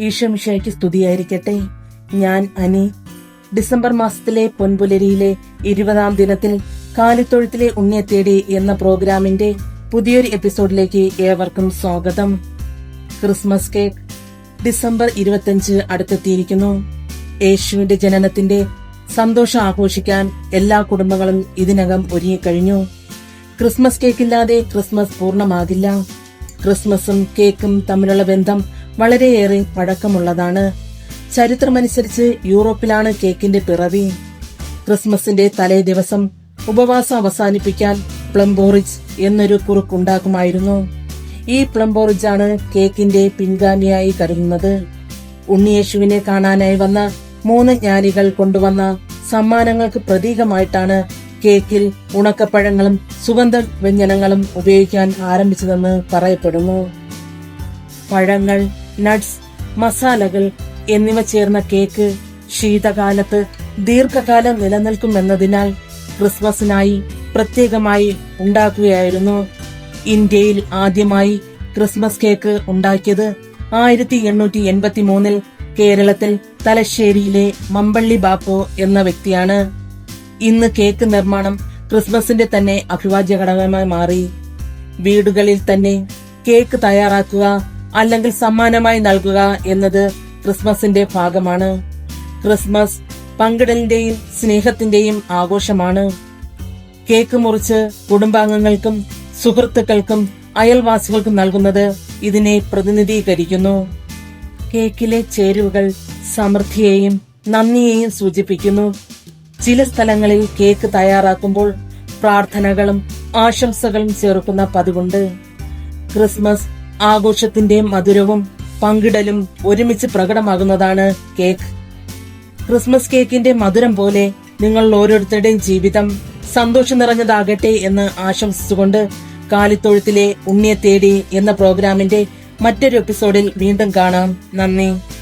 ഈശോമിഷയ്ക്ക് സ്തുതിയായിരിക്കട്ടെ. ഞാൻ അനി. ഡിസംബർ മാസത്തിലെ പൊൻപുലരിയിലെ ഇരുപതാം ദിനത്തിൽ കാലിത്തൊഴുത്തിലെ ഉണ്ണിയെ തേടി എന്ന പ്രോഗ്രാമിന്റെ പുതിയൊരു എപ്പിസോഡിലേക്ക് ഏവർക്കും സ്വാഗതം. ക്രിസ്മസ് കേക്ക് ഡിസംബർ ഇരുപത്തിയഞ്ച് അടുത്തെത്തിയിരിക്കുന്നു. യേശുവിന്റെ ജനനത്തിന്റെ സന്തോഷം ആഘോഷിക്കാൻ എല്ലാ കുടുംബങ്ങളും ഇതിനകം ഒരുങ്ങിക്കഴിഞ്ഞു. ക്രിസ്മസ് കേക്കില്ലാതെ ക്രിസ്മസ് പൂർണമാകില്ല. ക്രിസ്മസും കേക്കും തമ്മിലുള്ള ബന്ധം വളരെയേറെ പഴക്കമുള്ളതാണ്. ചരിത്രമനുസരിച്ച് യൂറോപ്പിലാണ് കേക്കിന്റെ പിറവി. ക്രിസ്മസിന്റെ തലേ ദിവസം ഉപവാസം അവസാനിപ്പിക്കാൻ പ്ലംബോറിജ് എന്നൊരു കുറുക്കുണ്ടാക്കുമായിരുന്നു ഈ പ്ലംബോറിജ് ആണ് കേക്കിന്റെ പിൻഗാമിയായി കരുതുന്നത്. ഉണ്ണിയേശുവിനെ കാണാനായി വന്ന മൂന്ന് ജ്ഞാനികൾ കൊണ്ടുവന്ന സമ്മാനങ്ങൾക്ക് പ്രതീകമായിട്ടാണ് കേക്കിൽ ഉണക്കപ്പഴങ്ങളും സുഗന്ധ വ്യഞ്ജനങ്ങളും ഉപയോഗിക്കാൻ ആരംഭിച്ചതെന്ന് പറയപ്പെടുന്നു. പഴങ്ങൾ നട്ട്സ് മസാലകൾ എന്നിവ ചേർന്ന കേക്ക് ശീതകാലത്ത് ദീർഘകാലം നിലനിൽക്കുമെന്നതിനാൽ ക്രിസ്മസിനായി പ്രത്യേകമായി ഉണ്ടാക്കുകയായിരുന്നു. ഇന്ത്യയിൽ ആദ്യമായി ക്രിസ്മസ് കേക്ക് ഉണ്ടാക്കിയത് ആയിരത്തി എണ്ണൂറ്റി എൺപത്തി മൂന്നിൽ കേരളത്തിൽ തലശ്ശേരിയിലെ മമ്പള്ളി ബാപ്പു എന്ന വ്യക്തിയാണ്. ഇന്ന് കേക്ക് നിർമ്മാണം ക്രിസ്മസിന്റെ തന്നെ അഭിവാജ്യ ഘടകമായി മാറി. വീടുകളിൽ തന്നെ കേക്ക് തയ്യാറാക്കുക അല്ലെങ്കിൽ സമ്മാനമായി നൽകുക എന്നത് ക്രിസ്മസിന്റെ ഭാഗമാണ്. ക്രിസ്മസ് പങ്കിടലിന്റെയും സ്നേഹത്തിന്റെയും ആഘോഷമാണ്. കേക്ക് മുറിച്ച് കുടുംബാംഗങ്ങൾക്കും സുഹൃത്തുക്കൾക്കും അയൽവാസികൾക്കും നൽകുന്നത് ഇതിനെ പ്രതിനിധീകരിക്കുന്നു. കേക്കിലെ ചേരുവകൾ സമൃദ്ധിയെയും നന്ദിയെയും സൂചിപ്പിക്കുന്നു. ചില സ്ഥലങ്ങളിൽ കേക്ക് തയ്യാറാക്കുമ്പോൾ പ്രാർത്ഥനകളും ആശംസകളും ചേർക്കുന്ന പതിവുണ്ട്. ക്രിസ്മസ് ആഘോഷത്തിന്റെ മധുരവും പങ്കിടലും ഒരുമിച്ച് പ്രകടമാകുന്നതാണ് കേക്ക്. ക്രിസ്മസ് കേക്കിന്റെ മധുരം പോലെ നിങ്ങൾ ഓരോരുത്തരുടെയും ജീവിതം സന്തോഷം നിറഞ്ഞതാകട്ടെ എന്ന് ആശംസിച്ചുകൊണ്ട് കാലിത്തൊഴുത്തിലെ ഉണ്ണിയെ തേടി എന്ന പ്രോഗ്രാമിന്റെ മറ്റൊരു എപ്പിസോഡിൽ വീണ്ടും കാണാം. നന്ദി.